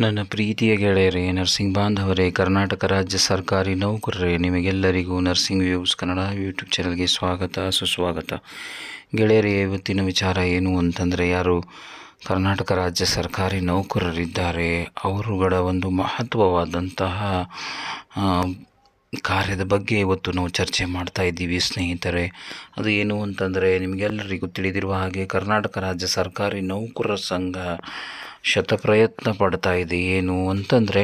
ನನ್ನ ಪ್ರೀತಿಯ ಗೆಳೆಯರೇ, ನರ್ಸಿಂಗ್ ಬಾಂಧವರೇ, ಕರ್ನಾಟಕ ರಾಜ್ಯ ಸರ್ಕಾರಿ ನೌಕರರೇ, ನಿಮಗೆಲ್ಲರಿಗೂ ನರ್ಸಿಂಗ್ ವ್ಯೂಸ್ ಕನ್ನಡ ಯೂಟ್ಯೂಬ್ ಚಾನಲ್ಗೆ ಸ್ವಾಗತ, ಸುಸ್ವಾಗತ. ಗೆಳೆಯರೇ, ಇವತ್ತಿನ ವಿಚಾರ ಏನು ಅಂತಂದರೆ, ಯಾರು ಕರ್ನಾಟಕ ರಾಜ್ಯ ಸರ್ಕಾರಿ ನೌಕರರಿದ್ದಾರೆ, ಅವರುಗಳ ಒಂದು ಮಹತ್ವವಾದಂತಹ ಕಾರ್ಯದ ಬಗ್ಗೆ ಇವತ್ತು ನಾವು ಚರ್ಚೆ ಮಾಡ್ತಾ ಇದ್ದೀವಿ, ಸ್ನೇಹಿತರೆ. ಅದು ಏನು ಅಂತಂದರೆ, ನಿಮಗೆಲ್ಲರಿಗೂ ತಿಳಿದಿರುವ ಹಾಗೆ ಕರ್ನಾಟಕ ರಾಜ್ಯ ಸರ್ಕಾರಿ ನೌಕರರ ಸಂಘ ಶತಪ್ರಯತ್ನ ಪಡ್ತಾ ಇದೆ. ಏನು ಅಂತಂದರೆ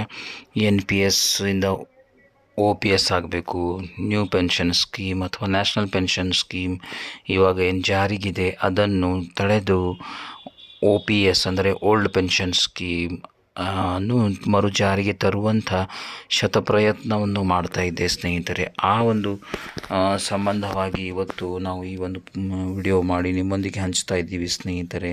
ಎನ್ ಪಿ ಎಸ್ಸಿಂದ ಇಂದ ಒ ಪಿ ಎಸ್ ಆಗಬೇಕು ನ್ಯೂ ಪೆನ್ಷನ್ ಸ್ಕೀಮ್ ಅಥವಾ ನ್ಯಾಷನಲ್ ಪೆನ್ಷನ್ ಸ್ಕೀಮ್ ಇವಾಗ ಏನು ಜಾರಿಗಿದೆ, ಅದನ್ನು ತಡೆದು ಒ ಪಿ ಎಸ್ ಅಂದರೆ ಓಲ್ಡ್ ಪೆನ್ಷನ್ ಸ್ಕೀಮ್ ಅನ್ನು ಮರು ಜಾರಿಗೆ ತರುವಂಥ ಶತಪ್ರಯತ್ನವನ್ನು ಮಾಡ್ತಾ ಇದ್ದೆ ಸ್ನೇಹಿತರೆ. ಆ ಒಂದು ಸಂಬಂಧವಾಗಿ ಇವತ್ತು ನಾವು ಈ ಒಂದು ವಿಡಿಯೋ ಮಾಡಿ ನಿಮ್ಮೊಂದಿಗೆ ಹಂಚ್ತಾ ಇದ್ದೀವಿ ಸ್ನೇಹಿತರೆ.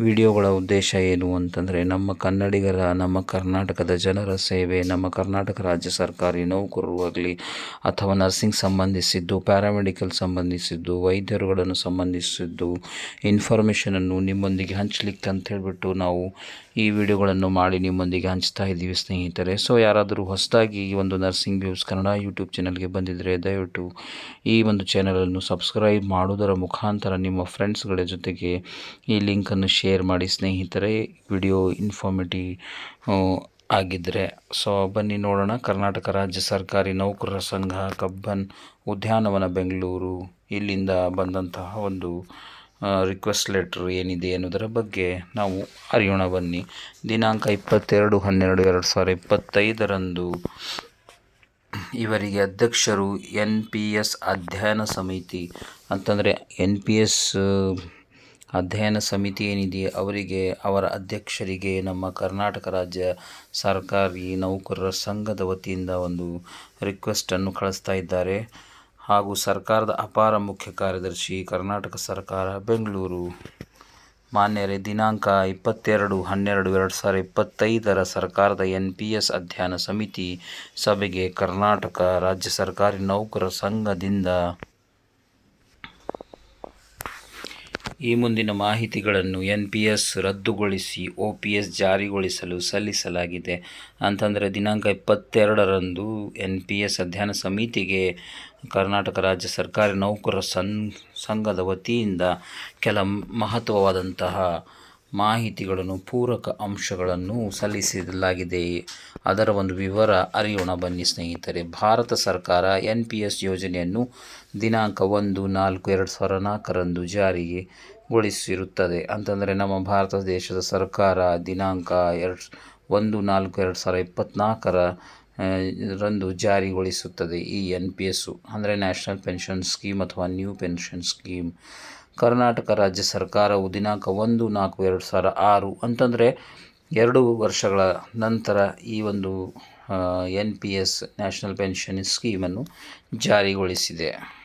ವಿಡಿಯೋಗಳ ಉದ್ದೇಶ ಏನು ಅಂತಂದರೆ, ನಮ್ಮ ಕನ್ನಡಿಗರ, ನಮ್ಮ ಕರ್ನಾಟಕದ ಜನರ ಸೇವೆ, ನಮ್ಮ ಕರ್ನಾಟಕ ರಾಜ್ಯ ಸರ್ಕಾರಿ ನೌಕರರು ಆಗಲಿ, ಅಥವಾ ನರ್ಸಿಂಗ್ ಸಂಬಂಧಿಸಿದ್ದು, ಪ್ಯಾರಾಮೆಡಿಕಲ್ ಸಂಬಂಧಿಸಿದ್ದು, ವೈದ್ಯರುಗಳನ್ನು ಸಂಬಂಧಿಸಿದ್ದು, ಇನ್ಫಾರ್ಮೇಷನನ್ನು ನಿಮ್ಮೊಂದಿಗೆ ಹಂಚಲಿಕ್ಕೆ ಅಂತ ಹೇಳಿಬಿಟ್ಟು ನಾವು ಈ ವಿಡಿಯೋಗಳನ್ನು ಮಾಡಿ ನಿಮ್ಮೊಂದಿಗೆ ಹಂಚ್ತಾ ಇದ್ದೀವಿ ಸ್ನೇಹಿತರೆ. ಸೊ ಯಾರಾದರೂ ಹೊಸದಾಗಿ ಈ ಒಂದು ನರ್ಸಿಂಗ್ ವ್ಯೂಸ್ ಕನ್ನಡ ಯೂಟ್ಯೂಬ್ ಚಾನಲ್ಗೆ ಬಂದಿದ್ದರೆ ದಯವಿಟ್ಟು ಈ ಒಂದು ಚಾನಲನ್ನು ಸಬ್ಸ್ಕ್ರೈಬ್ ಮಾಡುವುದರ ಮುಖಾಂತರ ನಿಮ್ಮ ಫ್ರೆಂಡ್ಸ್ಗಳ ಜೊತೆಗೆ ಈ ಲಿಂಕನ್ನು ಶೇರ್ ಮಾಡಿ ಸ್ನೇಹಿತರೆ. ವಿಡಿಯೋ ಇನ್ಫಾರ್ಮೇಟಿವ್ ಆಗಿದ್ದರೆ ಸೊ ಬನ್ನಿ ನೋಡೋಣ. ಕರ್ನಾಟಕ ರಾಜ್ಯ ಸರ್ಕಾರಿ ನೌಕರರ ಸಂಘ ಕಬ್ಬನ್ ಉದ್ಯಾನವನ ಬೆಂಗಳೂರು ಇಲ್ಲಿಂದ ಬಂದಂತಹ ಒಂದು ರಿಕ್ವೆಸ್ಟ್ ಲೆಟ್ರ್ ಏನಿದೆ ಎನ್ನುವುದರ ಬಗ್ಗೆ ನಾವು ಅರಿಯೋಣ ಬನ್ನಿ. ದಿನಾಂಕ ಇಪ್ಪತ್ತೆರಡು, ಹನ್ನೆರಡು, ಎರಡು ಸಾವಿರ ಇಪ್ಪತ್ತೈದರಂದು ಇವರಿಗೆ ಅಧ್ಯಕ್ಷರು ಎನ್ ಪಿ ಎಸ್ ಅಧ್ಯಯನ ಸಮಿತಿ. ಅಂತಂದರೆ ಎನ್ ಪಿ ಎಸ್ ಅಧ್ಯಯನ ಸಮಿತಿ ಏನಿದೆ, ಅವರಿಗೆ, ಅವರ ಅಧ್ಯಕ್ಷರಿಗೆ ನಮ್ಮ ಕರ್ನಾಟಕ ರಾಜ್ಯ ಸರ್ಕಾರಿ ನೌಕರರ ಸಂಘದ ವತಿಯಿಂದ ಒಂದು ರಿಕ್ವೆಸ್ಟನ್ನು ಕಳಿಸ್ತಾ ಇದ್ದಾರೆ. ಹಾಗೂ ಸರ್ಕಾರದ ಅಪಾರ ಮುಖ್ಯ ಕಾರ್ಯದರ್ಶಿ ಕರ್ನಾಟಕ ಸರ್ಕಾರ, ಬೆಂಗಳೂರು. ಮಾನ್ಯರೇ, ದಿನಾಂಕ ಇಪ್ಪತ್ತೆರಡು ಹನ್ನೆರಡು ಎರಡು ಸಾವಿರ ಇಪ್ಪತ್ತೈದರ ಸರ್ಕಾರದ ಎನ್ ಪಿ ಎಸ್ ಅಧ್ಯಯನ ಸಮಿತಿ ಸಭೆಗೆ ಕರ್ನಾಟಕ ರಾಜ್ಯ ಸರ್ಕಾರಿ ನೌಕರರ ಸಂಘದಿಂದ ಈ ಮುಂದಿನ ಮಾಹಿತಿಗಳನ್ನು ಎನ್ ಪಿ ಎಸ್ ರದ್ದುಗೊಳಿಸಿ ಒ ಪಿ ಎಸ್ ಜಾರಿಗೊಳಿಸಲು ಸಲ್ಲಿಸಲಾಗಿದೆ. ಅಂತಂದರೆ ದಿನಾಂಕ ಇಪ್ಪತ್ತೆರಡರಂದು ಎನ್ ಪಿ ಎಸ್ ಅಧ್ಯಯನ ಸಮಿತಿಗೆ ಕರ್ನಾಟಕ ರಾಜ್ಯ ಸರ್ಕಾರಿ ನೌಕರರ ಸಂ ಸಂಘದ ವತಿಯಿಂದ ಕೆಲ ಮಹತ್ವವಾದಂತಹ ಮಾಹಿತಿಗಳನ್ನು, ಪೂರಕ ಅಂಶಗಳನ್ನು ಸಲ್ಲಿಸಲಾಗಿದೆ. ಅದರ ಒಂದು ವಿವರ ಅರಿಯೋಣ ಬನ್ನಿ ಸ್ನೇಹಿತರೆ. ಭಾರತ ಸರ್ಕಾರ ಎನ್ ಪಿ ಎಸ್ ಯೋಜನೆಯನ್ನು ದಿನಾಂಕ ಒಂದು ನಾಲ್ಕು ಎರಡು ಸಾವಿರದ ನಾಲ್ಕರಂದು ಜಾರಿಗೆ ಗೊಳಿಸಿರುತ್ತದೆ. ಅಂತಂದರೆ ನಮ್ಮ ಭಾರತ ದೇಶದ ಸರ್ಕಾರ ದಿನಾಂಕ ಎರಡು ಒಂದು ನಾಲ್ಕು ಎರಡು ಸಾವಿರ ಇಪ್ಪತ್ತ್ನಾಲ್ಕರ ರಂದು ಜಾರಿಗೊಳಿಸುತ್ತದೆ ಈ ಎನ್ ಪಿ ಎಸ್ಸು ಅಂದರೆ ನ್ಯಾಷನಲ್ ಪೆನ್ಷನ್ ಸ್ಕೀಮ್ ಅಥವಾ ನ್ಯೂ ಪೆನ್ಷನ್ ಸ್ಕೀಮ್. ಕರ್ನಾಟಕ ರಾಜ್ಯ ಸರ್ಕಾರವು ದಿನಾಂಕ ಒಂದು ನಾಲ್ಕು ಎರಡು ಸಾವಿರ ಆರು ಅಂತಂದರೆ ಎರಡು ವರ್ಷಗಳ ನಂತರ ಈ ಒಂದು N P S national pension ಸ್ಕೀಮನ್ನು ಜಾರಿಗೊಳಿಸಿದೆ.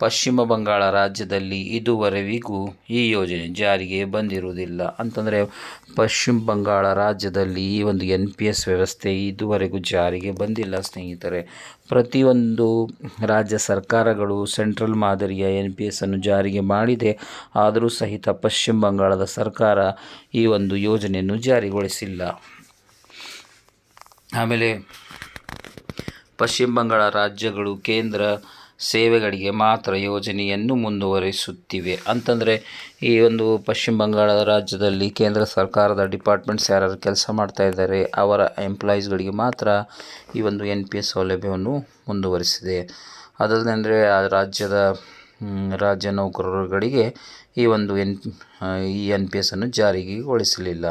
ಪಶ್ಚಿಮ ಬಂಗಾಳ ರಾಜ್ಯದಲ್ಲಿ ಇದುವರೆವಿಗೂ ಈ ಯೋಜನೆ ಜಾರಿಗೆ ಬಂದಿರುವುದಿಲ್ಲ. ಅಂತಂದರೆ ಪಶ್ಚಿಮ ಬಂಗಾಳ ರಾಜ್ಯದಲ್ಲಿ ಈ ಒಂದು ಎನ್ ಪಿ ಎಸ್ ವ್ಯವಸ್ಥೆ ಇದುವರೆಗೂ ಜಾರಿಗೆ ಬಂದಿಲ್ಲ ಸ್ನೇಹಿತರೆ. ಪ್ರತಿಯೊಂದು ರಾಜ್ಯ ಸರ್ಕಾರಗಳು ಸೆಂಟ್ರಲ್ ಮಾದರಿಯ ಎನ್ ಪಿ ಎಸ್ ಅನ್ನು ಜಾರಿಗೆ ಮಾಡಿದೆ. ಆದರೂ ಸಹಿತ ಪಶ್ಚಿಮ ಬಂಗಾಳದ ಸರ್ಕಾರ ಈ ಒಂದು ಯೋಜನೆಯನ್ನು ಜಾರಿಗೊಳಿಸಿಲ್ಲ. ಆಮೇಲೆ ಪಶ್ಚಿಮ ಬಂಗಾಳ ರಾಜ್ಯಗಳು ಕೇಂದ್ರ ಸೇವೆಗಳಿಗೆ ಮಾತ್ರ ಯೋಜನೆಯನ್ನು ಮುಂದುವರಿಸುತ್ತಿವೆ. ಅಂತಂದರೆ, ಈ ಒಂದು ಪಶ್ಚಿಮ ಬಂಗಾಳ ರಾಜ್ಯದಲ್ಲಿ ಕೇಂದ್ರ ಸರ್ಕಾರದ ಡಿಪಾರ್ಟ್ಮೆಂಟ್ಸ್ ಯಾರು ಕೆಲಸ ಮಾಡ್ತಾ ಇದ್ದಾರೆ, ಅವರ ಎಂಪ್ಲಾಯೀಸ್ಗಳಿಗೆ ಮಾತ್ರ ಈ ಒಂದು ಎನ್ ಪಿ ಎಸ್ ಸೌಲಭ್ಯವನ್ನು ಮುಂದುವರಿಸಿದೆ. ಅದಲ್ಲದೆ ಅಂದರೆ, ಆ ರಾಜ್ಯದ ರಾಜ್ಯ ನೌಕರರುಗಳಿಗೆ ಈ ಒಂದು ಎನ್, ಈ ಎನ್ ಪಿ ಎಸ್ಸನ್ನು ಜಾರಿಗೆಗೊಳಿಸಲಿಲ್ಲ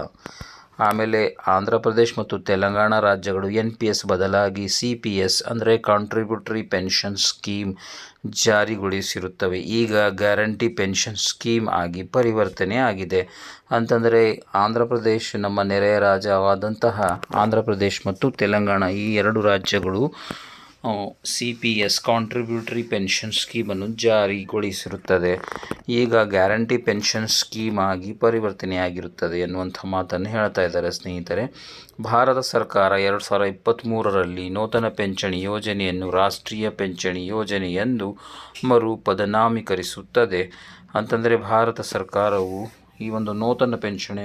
ಆಮೇಲೆ ಆಂಧ್ರ ಪ್ರದೇಶ್ ಮತ್ತು ತೆಲಂಗಾಣ ರಾಜ್ಯಗಳು ಎನ್ ಪಿ ಎಸ್ ಬದಲಾಗಿ ಸಿ ಪಿ ಎಸ್ ಅಂದರೆ ಕಾಂಟ್ರಿಬ್ಯೂಟರಿ ಪೆನ್ಷನ್ ಸ್ಕೀಮ್ ಜಾರಿಗೊಳಿಸಿರುತ್ತವೆ. ಈಗ ಗ್ಯಾರಂಟಿ ಪೆನ್ಷನ್ ಸ್ಕೀಮ್ ಆಗಿ ಪರಿವರ್ತನೆ ಆಗಿದೆ. ಅಂತಂದರೆ ಆಂಧ್ರ ಪ್ರದೇಶ್ ನಮ್ಮ ನೆರೆಯ ರಾಜ್ಯವಾದಂತಹ ಆಂಧ್ರ ಪ್ರದೇಶ್ ಮತ್ತು ತೆಲಂಗಾಣ ಈ ಎರಡು ರಾಜ್ಯಗಳು C P S contributory pension ಸ್ಕೀಮನ್ನು ಜಾರಿಗೊಳಿಸಿರುತ್ತದೆ. ಈಗ ಗ್ಯಾರಂಟಿ ಪೆನ್ಷನ್ ಸ್ಕೀಮ್ ಆಗಿ ಪರಿವರ್ತನೆಯಾಗಿರುತ್ತದೆ ಎನ್ನುವಂಥ ಮಾತನ್ನು ಹೇಳ್ತಾ ಇದ್ದಾರೆ ಸ್ನೇಹಿತರೆ. ಭಾರತ ಸರ್ಕಾರ ಎರಡು ಸಾವಿರದ ಇಪ್ಪತ್ತ್ಮೂರರಲ್ಲಿ ನೂತನ ಪಿಂಚಣಿ ಯೋಜನೆಯನ್ನು ರಾಷ್ಟ್ರೀಯ ಪಿಂಚಣಿ ಯೋಜನೆ ಎಂದು ಮರು ಪದನಾಮೀಕರಿಸುತ್ತದೆ ಅಂತಂದರೆ ಭಾರತ ಸರ್ಕಾರವು ಈ ಒಂದು ನೂತನ ಪೆನ್ಷನ್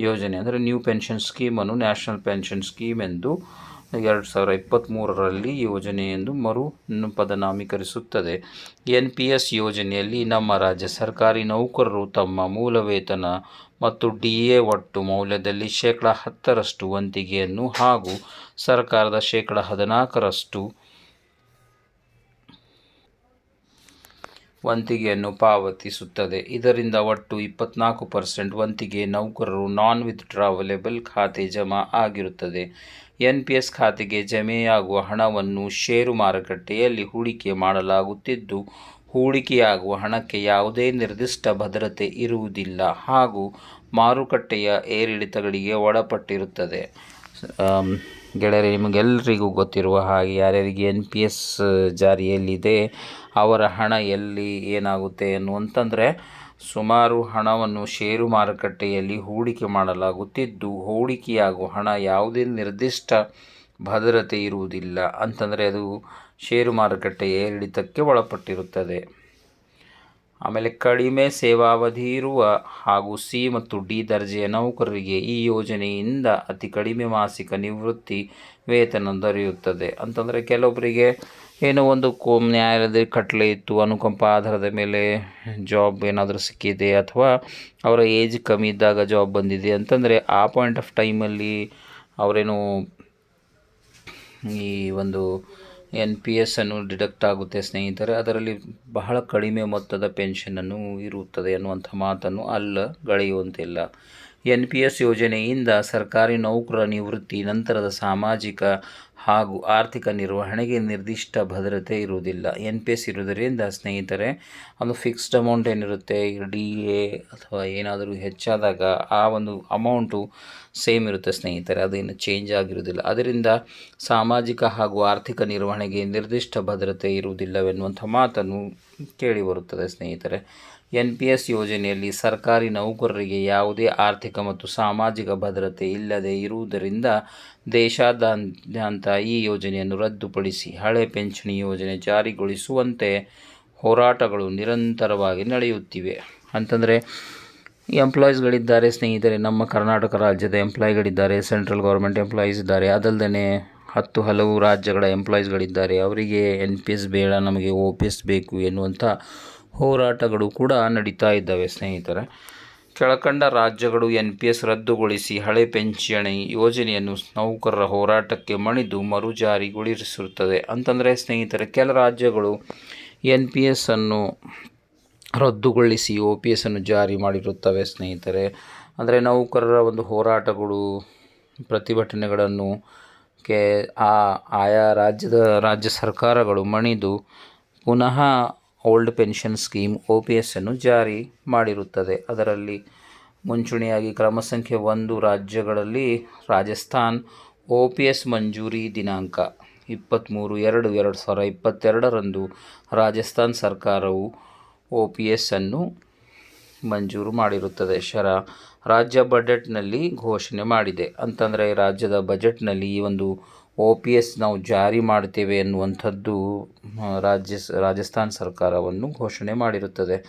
ಯೋಜನೆ ಅಂದರೆ ನ್ಯೂ ಪೆನ್ಷನ್ ಸ್ಕೀಮನ್ನು ನ್ಯಾಷನಲ್ ಪೆನ್ಷನ್ ಸ್ಕೀಮ್ ಎಂದು ಎರಡು ಸಾವಿರ ಇಪ್ಪತ್ತ್ಮೂರರಲ್ಲಿ ಎಂದು ಮರು ಪದನಾಮೀಕರಿಸುತ್ತದೆ. ಎನ್ ಪಿ ಎಸ್ ಯೋಜನೆಯಲ್ಲಿ ನಮ್ಮ ರಾಜ್ಯ ಸರ್ಕಾರಿ ನೌಕರರು ತಮ್ಮ ಮೂಲ ವೇತನ ಮತ್ತು ಡಿ ಎ ಒಟ್ಟು ಮೌಲ್ಯದಲ್ಲಿ ಶೇಕಡ ಹತ್ತರಷ್ಟು ವಂತಿಗೆಯನ್ನು ಹಾಗೂ ಸರ್ಕಾರದ ಶೇಕಡ ಹದಿನಾಲ್ಕರಷ್ಟು ವಂತಿಗೆಯನ್ನು ಪಾವತಿಸುತ್ತದೆ. ಇದರಿಂದ ಒಟ್ಟು ಇಪ್ಪತ್ನಾಲ್ಕು ಪರ್ಸೆಂಟ್ ವಂತಿಗೆ ನೌಕರರು ನಾನ್ ವಿತ್ಡ್ರಾವಲೇಬಲ್ ಖಾತೆ ಜಮಾ ಆಗಿರುತ್ತದೆ. ಎನ್ ಪಿ ಎಸ್ ಖಾತೆಗೆ ಜಮೆಯಾಗುವ ಹಣವನ್ನು ಷೇರು ಮಾರುಕಟ್ಟೆಯಲ್ಲಿ ಹೂಡಿಕೆ ಮಾಡಲಾಗುತ್ತಿದ್ದು, ಹೂಡಿಕೆಯಾಗುವ ಹಣಕ್ಕೆ ಯಾವುದೇ ನಿರ್ದಿಷ್ಟ ಭದ್ರತೆ ಇರುವುದಿಲ್ಲ ಹಾಗೂ ಮಾರುಕಟ್ಟೆಯ ಏರಿಳಿತಗಳಿಗೆ ಒಳಪಟ್ಟಿರುತ್ತದೆ. ಗೆಳೆಯರೆ ನಿಮಗೆಲ್ಲರಿಗೂ ಗೊತ್ತಿರುವ ಹಾಗೆ ಯಾರ್ಯಾರಿಗೆ ಎನ್ ಪಿ ಎಸ್ ಜಾರಿಯಲ್ಲಿದೆ, ಅವರ ಹಣ ಎಲ್ಲಿ ಏನಾಗುತ್ತೆ ಅನ್ನುವಂತಂದರೆ ಸುಮಾರು ಹಣವನ್ನು ಷೇರು ಮಾರುಕಟ್ಟೆಯಲ್ಲಿ ಹೂಡಿಕೆ ಮಾಡಲಾಗುತ್ತಿದ್ದು, ಹೂಡಿಕೆಯಾಗುವ ಹಣ ಯಾವುದೇ ನಿರ್ದಿಷ್ಟ ಭದ್ರತೆ ಇರುವುದಿಲ್ಲ. ಅಂತಂದರೆ ಅದು ಷೇರು ಮಾರುಕಟ್ಟೆಯ ಏರಿಳಿತಕ್ಕೆ ಒಳಪಟ್ಟಿರುತ್ತದೆ. ಆಮೇಲೆ ಕಡಿಮೆ ಸೇವಾವಧಿ ಇರುವ ಹಾಗೂ ಸಿ ಮತ್ತು ಡಿ ದರ್ಜೆಯ ನೌಕರರಿಗೆ ಈ ಯೋಜನೆಯಿಂದ ಅತಿ ಕಡಿಮೆ ಮಾಸಿಕ ನಿವೃತ್ತಿ ವೇತನ ದೊರೆಯುತ್ತದೆ. ಅಂತಂದರೆ ಕೆಲವೊಬ್ಬರಿಗೆ ಏನೋ ಒಂದು ಕೋ ನ್ಯಾಯಾಲಯದ ಕಟ್ಟಲೆ ಇತ್ತು, ಅನುಕಂಪ ಆಧಾರದ ಮೇಲೆ ಜಾಬ್ ಏನಾದರೂ ಸಿಕ್ಕಿದೆ ಅಥವಾ ಅವರ ಏಜ್ ಕಮ್ಮಿ ಇದ್ದಾಗ ಜಾಬ್ ಬಂದಿದೆ ಅಂತಂದರೆ ಆ ಪಾಯಿಂಟ್ ಆಫ್ ಟೈಮಲ್ಲಿ ಅವರೇನು ಈ ಒಂದು ಎನ್ ಪಿ ಎಸ್ ಅನ್ನು ಡಿಡಕ್ಟ್ ಆಗುತ್ತೆ ಸ್ನೇಹಿತರೆ, ಅದರಲ್ಲಿ ಬಹಳ ಕಡಿಮೆ ಮೊತ್ತದ ಪೆನ್ಷನನ್ನು ಇರುತ್ತದೆ ಅನ್ನುವಂಥ ಮಾತನ್ನು ಅಲ್ಲ ಗಳೆಯುವಂತಿಲ್ಲ. ಎನ್ ಪಿ ಎಸ್ ಯೋಜನೆಯಿಂದ ಸರ್ಕಾರಿ ನೌಕರ ನಿವೃತ್ತಿ, ನಂತರದ ಸಾಮಾಜಿಕ ಹಾಗೂ ಆರ್ಥಿಕ ನಿರ್ವಹಣೆಗೆ ನಿರ್ದಿಷ್ಟ ಭದ್ರತೆ ಇರುವುದಿಲ್ಲ. ಎನ್ ಪಿ ಎಸ್ ಇರುವುದರಿಂದ ಸ್ನೇಹಿತರೆ, ಒಂದು ಫಿಕ್ಸ್ಡ್ ಅಮೌಂಟ್ ಏನಿರುತ್ತೆ ಡಿ ಎ ಅಥವಾ ಏನಾದರೂ ಹೆಚ್ಚಾದಾಗ ಆ ಒಂದು ಅಮೌಂಟು ಸೇಮ್ ಇರುತ್ತೆ ಸ್ನೇಹಿತರೆ ಅದೇನು ಚೇಂಜ್ ಆಗಿರುವುದಿಲ್ಲ. ಅದರಿಂದ ಸಾಮಾಜಿಕ ಹಾಗೂ ಆರ್ಥಿಕ ನಿರ್ವಹಣೆಗೆ ನಿರ್ದಿಷ್ಟ ಭದ್ರತೆ ಇರುವುದಿಲ್ಲವೆನ್ನುವಂಥ ಮಾತನ್ನು ಕೇಳಿಬರುತ್ತದೆ ಸ್ನೇಹಿತರೆ. ಎನ್ ಪಿ ಎಸ್ ಯೋಜನೆಯಲ್ಲಿ ಸರ್ಕಾರಿ ನೌಕರರಿಗೆ ಯಾವುದೇ ಆರ್ಥಿಕ ಮತ್ತು ಸಾಮಾಜಿಕ ಭದ್ರತೆ ಇಲ್ಲದೆ ಇರುವುದರಿಂದ ದೇಶಾದ್ಯಂತ ಈ ಯೋಜನೆಯನ್ನು ರದ್ದುಪಡಿಸಿ, ಹಳೆ ಪಿಂಚಣಿ ಯೋಜನೆ ಜಾರಿಗೊಳಿಸುವಂತೆ ಹೋರಾಟಗಳು ನಿರಂತರವಾಗಿ ನಡೆಯುತ್ತಿವೆ. ಅಂತಂದರೆ ಎಂಪ್ಲಾಯೀಸ್ಗಳಿದ್ದಾರೆ ಸ್ನೇಹಿತರೆ, ನಮ್ಮ ಕರ್ನಾಟಕ ರಾಜ್ಯದ ಎಂಪ್ಲಾಯಿಗಳಿದ್ದಾರೆ ಸೆಂಟ್ರಲ್ ಗೌರ್ಮೆಂಟ್ ಎಂಪ್ಲಾಯೀಸ್ ಇದ್ದಾರೆ. ಅದಲ್ಲದೆ ಹತ್ತು ಹಲವು ರಾಜ್ಯಗಳ ಎಂಪ್ಲಾಯೀಸ್ಗಳಿದ್ದಾರೆ ಅವರಿಗೆ ಎನ್ ಪಿ ಎಸ್ ಬೇಡ, ನಮಗೆ ಓ ಪಿ ಎಸ್ ಬೇಕು ಎನ್ನುವಂಥ ಹೋರಾಟಗಳು ಕೂಡ ನಡೀತಾ ಇದ್ದಾವೆ, ಸ್ನೇಹಿತರೆ. ಕೆಳಕಂಡ ರಾಜ್ಯಗಳು ಎನ್ ಪಿ ಎಸ್ ರದ್ದುಗೊಳಿಸಿ ಹಳೆ ಪೆನ್ಷನ್ ಯೋಜನೆಯನ್ನು ನೌಕರರ ಹೋರಾಟಕ್ಕೆ ಮಣಿದು ಮರು ಜಾರಿಗೊಳಿಸಿರುತ್ತದೆ ಅಂತಂದರೆ, ಸ್ನೇಹಿತರೆ, ಕೆಲ ರಾಜ್ಯಗಳು ಎನ್ ಪಿ ಎಸ್ ಅನ್ನು ರದ್ದುಗೊಳಿಸಿ ಒ ಪಿ ಎಸ್ಸನ್ನು ಜಾರಿ ಮಾಡಿರುತ್ತವೆ ಸ್ನೇಹಿತರೆ. ಅಂದರೆ ನೌಕರರ ಒಂದು ಹೋರಾಟಗಳು, ಪ್ರತಿಭಟನೆಗಳನ್ನು ಕೆ, ಆ, ಆಯಾ ರಾಜ್ಯದ, ರಾಜ್ಯ ಸರ್ಕಾರಗಳು ಮಣಿದು ಪುನಃ old pension scheme O P ಎಸ್ಸನ್ನು ಜಾರಿ ಮಾಡಿರುತ್ತದೆ. ಅದರಲ್ಲಿ ಮುಂಚೂಣಿಯಾಗಿ ಕ್ರಮ ಸಂಖ್ಯೆ ಒಂದು ರಾಜ್ಯಗಳಲ್ಲಿ ರಾಜಸ್ಥಾನ್ ಒ ಪಿ ಎಸ್ ಮಂಜೂರಿ ದಿನಾಂಕ ಇಪ್ಪತ್ತ್ಮೂರು ಎರಡು ಎರಡು ಸಾವಿರ ಇಪ್ಪತ್ತೆರಡರಂದು ರಾಜಸ್ಥಾನ್ ಸರ್ಕಾರವು ಒ ಪಿ ಎಸ್ಸನ್ನು ಮಂಜೂರು ಮಾಡಿರುತ್ತದೆ. ಶರ ರಾಜ್ಯ ಬಜೆಟ್ನಲ್ಲಿ ಘೋಷಣೆ ಮಾಡಿದೆ. ಅಂತಂದರೆ, ರಾಜ್ಯದ ಬಜೆಟ್ನಲ್ಲಿ ಈ ಒಂದು ಒ ಪಿ ಎಸ್ ನಾವು ಜಾರಿ ಮಾಡ್ತೇವೆ ಎನ್ನುವಂಥದ್ದು ರಾಜ್ಯ ರಾಜಸ್ಥಾನ ಸರ್ಕಾರವನ್ನು ಘೋಷಣೆ ಮಾಡಿರುತ್ತದೆ.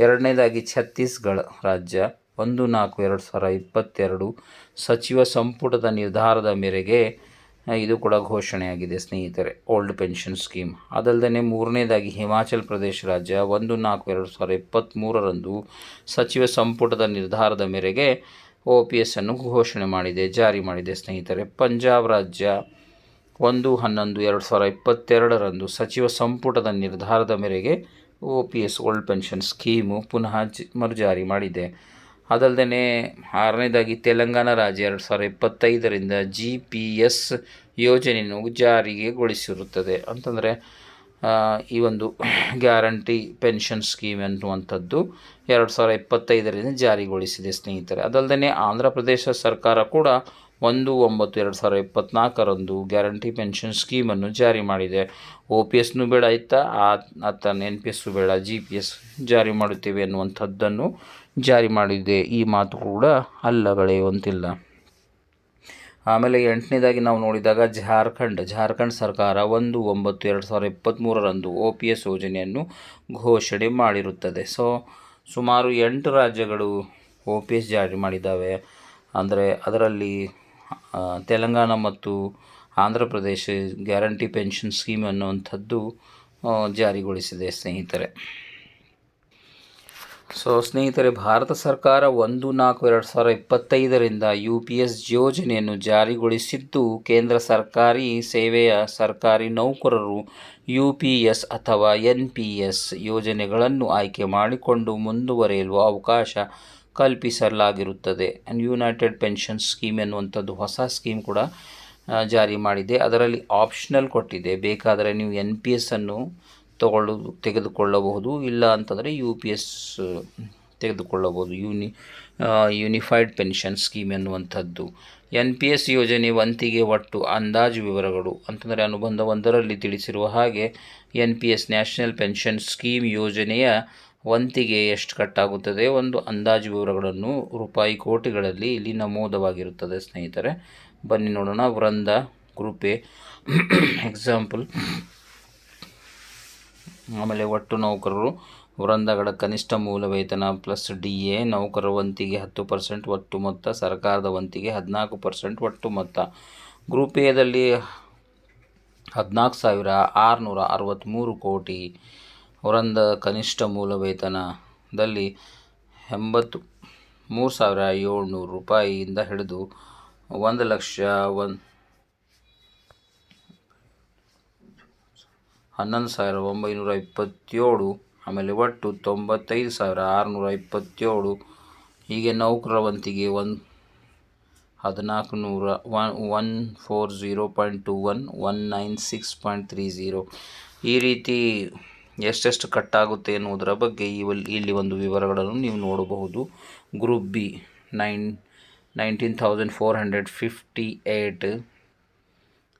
ಎರಡನೇದಾಗಿ, ಛತ್ತೀಸ್ಗಢ ರಾಜ್ಯ ಒಂದು ನಾಲ್ಕು ಎರಡು ಸಾವಿರ ಇಪ್ಪತ್ತೆರಡು ಸಚಿವ ಸಂಪುಟದ ನಿರ್ಧಾರದ ಮೇರೆಗೆ ಇದು ಕೂಡ ಘೋಷಣೆಯಾಗಿದೆ, ಸ್ನೇಹಿತರೆ. ಓಲ್ಡ್ ಪೆನ್ಷನ್ ಸ್ಕೀಮ್ ಅದಲ್ಲದೆ ಮೂರನೇದಾಗಿ ಹಿಮಾಚಲ್ ಪ್ರದೇಶ ರಾಜ್ಯ ಒಂದು ನಾಲ್ಕು ಎರಡು ಸಾವಿರದ ಇಪ್ಪತ್ತ್ಮೂರರಂದು ಸಚಿವ ಸಂಪುಟದ ನಿರ್ಧಾರದ ಮೇರೆಗೆ ಒ ಪಿ ಎಸ್ಸನ್ನು ಘೋಷಣೆ ಮಾಡಿದೆ, ಜಾರಿ ಮಾಡಿದೆ, ಸ್ನೇಹಿತರೆ. ಪಂಜಾಬ್ ರಾಜ್ಯ ಒಂದು ಹನ್ನೊಂದು ಎರಡು ಸಾವಿರದ ಇಪ್ಪತ್ತೆರಡರಂದು ಸಚಿವ ಸಂಪುಟದ ನಿರ್ಧಾರದ ಮೇರೆಗೆ O P S old pension scheme ಪುನಃ ಜ ಮರುಜಾರಿ ಮಾಡಿದೆ. ಅದಲ್ಲದೆ ಆರನೇದಾಗಿ ತೆಲಂಗಾಣ ರಾಜ್ಯ ಎರಡು ಸಾವಿರ ಇಪ್ಪತ್ತೈದರಿಂದ ಜಿ ಪಿ ಎಸ್ ಯೋಜನೆಯನ್ನು ಜಾರಿಗೆಗೊಳಿಸಿರುತ್ತದೆ ಅಂತಂದರೆ ಈ ಒಂದು ಗ್ಯಾರಂಟಿ ಪೆನ್ಷನ್ ಸ್ಕೀಮ್ ಎನ್ನುವಂಥದ್ದು ಎರಡು ಸಾವಿರ ಇಪ್ಪತ್ತೈದರಿಂದ ಜಾರಿಗೊಳಿಸಿದೆ ಸ್ನೇಹಿತರೆ. ಅದಲ್ಲದೆ ಆಂಧ್ರ ಪ್ರದೇಶ ಸರ್ಕಾರ ಕೂಡ ಒಂದು ಒಂಬತ್ತು ಎರಡು ಸಾವಿರ ಇಪ್ಪತ್ತ್ನಾಲ್ಕರಂದು ಗ್ಯಾರಂಟಿ ಪೆನ್ಷನ್ ಸ್ಕೀಮನ್ನು ಜಾರಿ ಮಾಡಿದೆ. ಒ ಪಿ ಎಸ್ನು ಬೇಡ ಇತ್ತ, ಆ ತನ್ನ ಎನ್ ಪಿ ಎಸ್ಸು ಬೇಡ ಜಿ ಪಿ ಎಸ್ ಜಾರಿ ಮಾಡುತ್ತೇವೆ ಅನ್ನುವಂಥದ್ದನ್ನು ಜಾರಿ ಮಾಡಿದೆ. ಈ ಮಾತು ಕೂಡ ಅಲ್ಲಗಳೆಯುವಂತಿಲ್ಲ ಆಮೇಲೆ ಎಂಟನೇದಾಗಿ ನಾವು ನೋಡಿದಾಗ ಜಾರ್ಖಂಡ್. ಜಾರ್ಖಂಡ್ ಸರ್ಕಾರ ಒಂದು ಒಂಬತ್ತು ಎರಡು ಸಾವಿರದ ಇಪ್ಪತ್ತ್ಮೂರರಂದು ಒ ಪಿ ಎಸ್ ಯೋಜನೆಯನ್ನು ಘೋಷಣೆ ಮಾಡಿರುತ್ತದೆ. ಸೊ, ಸುಮಾರು ಎಂಟು ರಾಜ್ಯಗಳು ಒ ಪಿ ಎಸ್ ಜಾರಿ ಮಾಡಿದ್ದಾವೆ. ಅಂದರೆ ಅದರಲ್ಲಿ ತೆಲಂಗಾಣ ಮತ್ತು Andhra Pradesh guarantee pension scheme ಅನ್ನುವಂಥದ್ದು ಜಾರಿಗೊಳಿಸಿದೆ ಸ್ನೇಹಿತರೆ. ಸೊ ಸ್ನೇಹಿತರೆ, ಭಾರತ ಸರ್ಕಾರ ಒಂದು ನಾಲ್ಕು ಎರಡು ಸಾವಿರ ಇಪ್ಪತ್ತೈದರಿಂದ ಯು ಪಿ ಎಸ್ ಯೋಜನೆಯನ್ನು ಜಾರಿಗೊಳಿಸಿದ್ದು, ಕೇಂದ್ರ ಸರ್ಕಾರಿ ಸೇವೆಯ ಸರ್ಕಾರಿ ನೌಕರರು ಯು ಪಿ ಎಸ್ ಅಥವಾ ಎನ್ ಪಿ ಎಸ್ ಯೋಜನೆಗಳನ್ನು ಆಯ್ಕೆ ಮಾಡಿಕೊಂಡು ಮುಂದುವರೆಯಲು ಅವಕಾಶ ಕಲ್ಪಿಸಲಾಗಿರುತ್ತದೆ. ಯುನೈಟೆಡ್ ಪೆನ್ಷನ್ ಸ್ಕೀಮ್ ಎನ್ನುವಂಥದ್ದು ಹೊಸ ಸ್ಕೀಮ್ ಕೂಡ ಜಾರಿ ಮಾಡಿದೆ. ಅದರಲ್ಲಿ ಆಪ್ಷನಲ್ ಕೊಟ್ಟಿದೆ. ಬೇಕಾದರೆ ನೀವು ಎನ್ ಪಿ ಎಸ್ ಅನ್ನು ತಗೊಳ್ಳು, ತೆಗೆದುಕೊಳ್ಳಬಹುದು. ಇಲ್ಲ ಅಂತಂದರೆ ಯು ಪಿ ಎಸ್ ತೆಗೆದುಕೊಳ್ಳಬಹುದು. ಯೂನಿ ಯೂನಿಫೈಡ್ ಪೆನ್ಷನ್ ಸ್ಕೀಮ್ ಎನ್ನುವಂಥದ್ದು. ಎನ್ ಪಿ ಎಸ್ ಯೋಜನೆ ವಂತಿಗೆ ಒಟ್ಟು ಅಂದಾಜು ವಿವರಗಳು ಅಂತಂದರೆ ಅನುಬಂಧ ಒಂದರಲ್ಲಿ ತಿಳಿಸಿರುವ ಹಾಗೆ N P S national pension scheme ಯೋಜನೆಯ ವಂತಿಗೆ ಎಷ್ಟು ಕಟ್ಟಾಗುತ್ತದೆ? ಒಂದು ಅಂದಾಜು ವಿವರಗಳನ್ನು ರೂಪಾಯಿ ಕೋಟಿಗಳಲ್ಲಿ ಇಲ್ಲಿ ನಮೂದವಾಗಿರುತ್ತದೆ ಸ್ನೇಹಿತರೆ. ಬನ್ನಿ ನೋಡೋಣ ವೃಂದ ಕೃಪೆ ಎಕ್ಸಾಂಪಲ್ ಆಮೇಲೆ ಒಟ್ಟು ನೌಕರರು, ವೃಂದಗಳ ಕನಿಷ್ಠ ಮೂಲ ವೇತನ ಪ್ಲಸ್ ಡಿ ಎ ನೌಕರರ ವಂತಿಗೆ ಹತ್ತು ಪರ್ಸೆಂಟ್ ಒಟ್ಟು ಮೊತ್ತ ಸರ್ಕಾರದ ವಂತಿಗೆ ಹದಿನಾಲ್ಕು ಪರ್ಸೆಂಟ್ ಒಟ್ಟು ಮೊತ್ತ. ಗ್ರೂಪ್ ಎದಲ್ಲಿ ಹದಿನಾಲ್ಕು ಸಾವಿರ ಆರುನೂರ ಅರವತ್ತ್ಮೂರು ಕೋಟಿ ವೃಂದ ಕನಿಷ್ಠ ಮೂಲ ವೇತನದಲ್ಲಿ ಎಂಬತ್ತು, ಮೂರು ಸಾವಿರ ಏಳ್ನೂರು ರೂಪಾಯಿಯಿಂದ ಹಿಡಿದು ಒಂದು ಲಕ್ಷ ಒಂದು ಹನ್ನೊಂದು ಸಾವಿರ ಒಂಬೈನೂರ ಇಪ್ಪತ್ತೇಳು, ಆಮೇಲೆ ಒಟ್ಟು ತೊಂಬತ್ತೈದು ಸಾವಿರ ಆರುನೂರ ಇಪ್ಪತ್ತೇಳು. ಹೀಗೆ ನೌಕರರ ವಂತಿಗೆ ಒನ್ ಹದಿನಾಲ್ಕು ನೂರ one one four zero point two one one nine six point three zero ಈ ರೀತಿ ಎಷ್ಟೆಷ್ಟು ಕಟ್ಟಾಗುತ್ತೆ ಎನ್ನುವುದರ ಬಗ್ಗೆ ಇವಲ್ ಇಲ್ಲಿ ಒಂದು ವಿವರಗಳನ್ನು ನೀವು ನೋಡಬಹುದು. Group B, nine, nineteen thousand four hundred fifty eight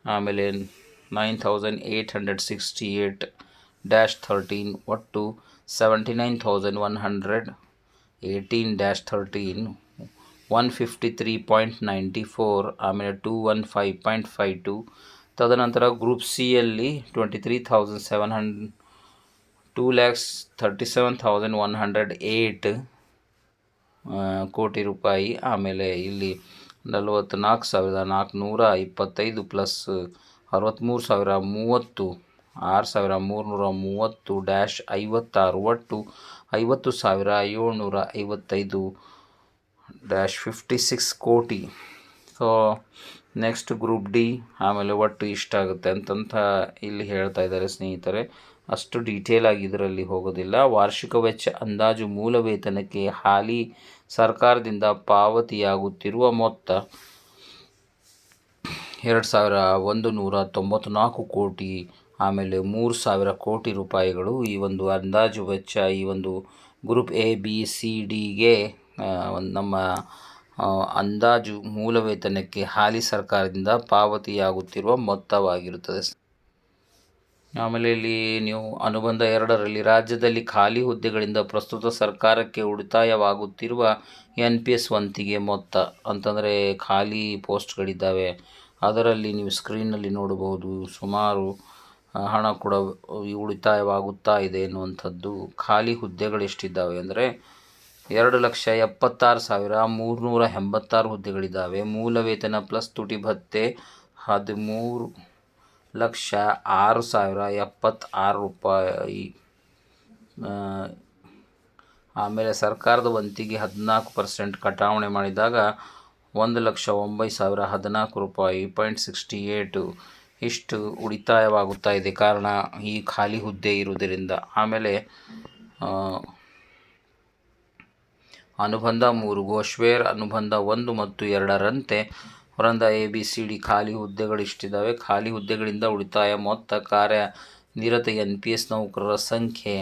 ಆಮೇಲೆ nine thousand eight hundred sixty eight dash thirteen ಒಟ್ಟು seventy nine thousand one hundred eighteen dash thirteen one fifty three point ninety four ಆಮೇಲೆ two one five point five two ತದನಂತರ group ಸಿಯಲ್ಲಿ twenty three thousand seven hund two lakhs thirty seven thousand one hundred eight ಕೋಟಿ ರೂಪಾಯಿ. ಆಮೇಲೆ ಇಲ್ಲಿ ನಲವತ್ತ್ನಾಲ್ಕು ಸಾವಿರದ ನಾಲ್ಕುನೂರ ಇಪ್ಪತ್ತೈದು ಪ್ಲಸ್ ಅರವತ್ತ್ಮೂರು ಸಾವಿರ, ಮೂವತ್ತು, ಆರು ಸಾವಿರ, ಮೂರುನೂರ ಮೂವತ್ತು, ಡ್ಯಾಶ್ ಐವತ್ತಾರು, ಒಟ್ಟು ಐವತ್ತು ಸಾವಿರ, ಏಳ್ನೂರ ಐವತ್ತೈದು, ಡ್ಯಾಶ್ ಫಿಫ್ಟಿ ಸಿಕ್ಸ್ ಕೋಟಿ. ಸೊ ನೆಕ್ಸ್ಟ್ ಗ್ರೂಪ್ ಡಿ ಆಮೇಲೆ ಒಟ್ಟು ಇಷ್ಟಾಗುತ್ತೆ ಅಂತಂತ ಇಲ್ಲಿ ಹೇಳ್ತಾ ಇದ್ದಾರೆ ಸ್ನೇಹಿತರೆ. ಅಷ್ಟು ಡೀಟೇಲ್ ಆಗಿ ಇದರಲ್ಲಿ ಹೋಗೋದಿಲ್ಲ. ವಾರ್ಷಿಕ ವೆಚ್ಚ ಅಂದಾಜು ಮೂಲ ವೇತನಕ್ಕೆ ಹಾಲಿ ಸರ್ಕಾರದಿಂದ ಪಾವತಿಯಾಗುತ್ತಿರುವ ಮೊತ್ತ ಎರಡು ಸಾವಿರ ಒಂದು ನೂರ ತೊಂಬತ್ತ್ನಾಲ್ಕು ಕೋಟಿ, ಆಮೇಲೆ ಮೂರು ಸಾವಿರ ಕೋಟಿ ರೂಪಾಯಿಗಳು ಈ ಒಂದು ಅಂದಾಜು ವೆಚ್ಚ, ಈ ಒಂದು ಗ್ರೂಪ್ ಎ, ಬಿ, ಸಿ ಡಿಗೆ ಒಂದು ನಮ್ಮ ಅಂದಾಜು ಮೂಲ ವೇತನಕ್ಕೆ ಹಾಲಿ ಸರ್ಕಾರದಿಂದ ಪಾವತಿಯಾಗುತ್ತಿರುವ ಮೊತ್ತವಾಗಿರುತ್ತದೆ. ಆಮೇಲೆ ಇಲ್ಲಿ ನೀವು ಅನುಬಂಧ ಎರಡರಲ್ಲಿ ರಾಜ್ಯದಲ್ಲಿ ಖಾಲಿ ಹುದ್ದೆಗಳಿಂದ ಪ್ರಸ್ತುತ ಸರ್ಕಾರಕ್ಕೆ ಉಳಿತಾಯವಾಗುತ್ತಿರುವ ಎನ್ ಪಿ ಎಸ್ ವಂತಿಗೆ ಮೊತ್ತ, ಅಂತಂದರೆ ಖಾಲಿ ಪೋಸ್ಟ್ಗಳಿದ್ದಾವೆ. ಅದರಲ್ಲಿ ನೀವು ಸ್ಕ್ರೀನಲ್ಲಿ ನೋಡಬಹುದು ಸುಮಾರು ಹಣ ಕೂಡ ಉಳಿತಾಯವಾಗುತ್ತಾ ಇದೆ ಎನ್ನುವಂಥದ್ದು. ಖಾಲಿ ಹುದ್ದೆಗಳು ಎಷ್ಟಿದ್ದಾವೆ ಅಂದರೆ ಎರಡು ಲಕ್ಷ ಎಪ್ಪತ್ತಾರು ಸಾವಿರ ಮೂರುನೂರ ಎಂಬತ್ತಾರು ಹುದ್ದೆಗಳಿದ್ದಾವೆ. ಮೂಲ ವೇತನ ಪ್ಲಸ್ ತುಟಿ ಭತ್ತೆ ಹದಿಮೂರು ಲಕ್ಷ ಆರು ಸಾವಿರ ಎಪ್ಪತ್ತಾರು ರೂಪಾಯಿ. ಆಮೇಲೆ ಸರ್ಕಾರದ ವಂತಿಗೆ ಹದಿನಾಲ್ಕು ಪರ್ಸೆಂಟ್ ಕಟಾವಣೆ ಮಾಡಿದಾಗ ಒಂದು ಲಕ್ಷ ಒಂಬತ್ತು ಸಾವಿರ ಹದಿನಾಲ್ಕು ರೂಪಾಯಿ ಪಾಯಿಂಟ್ ಸಿಕ್ಸ್ಟಿ ಏಟು ಇಷ್ಟು ಉಳಿತಾಯವಾಗುತ್ತಾ ಇದೆ. ಕಾರಣ, ಈ ಖಾಲಿ ಹುದ್ದೆ ಇರುವುದರಿಂದ. ಆಮೇಲೆ ಅನುಬಂಧ ಮೂರು, ಗೋಶ್ವೇರ್ ಅನುಬಂಧ ಒಂದು ಮತ್ತು ಎರಡರಂತೆ ವೃಂದ ಎ, ಬಿ, ಸಿ, ಡಿ ಖಾಲಿ ಹುದ್ದೆಗಳು ಇಷ್ಟಿದ್ದಾವೆ ಖಾಲಿ ಹುದ್ದೆಗಳಿಂದ ಉಳಿತಾಯ ಮೊತ್ತ ಕಾರ್ಯನಿರತ ಎನ್ ಪಿ ಎಸ್ ನೌಕರರ ಸಂಖ್ಯೆ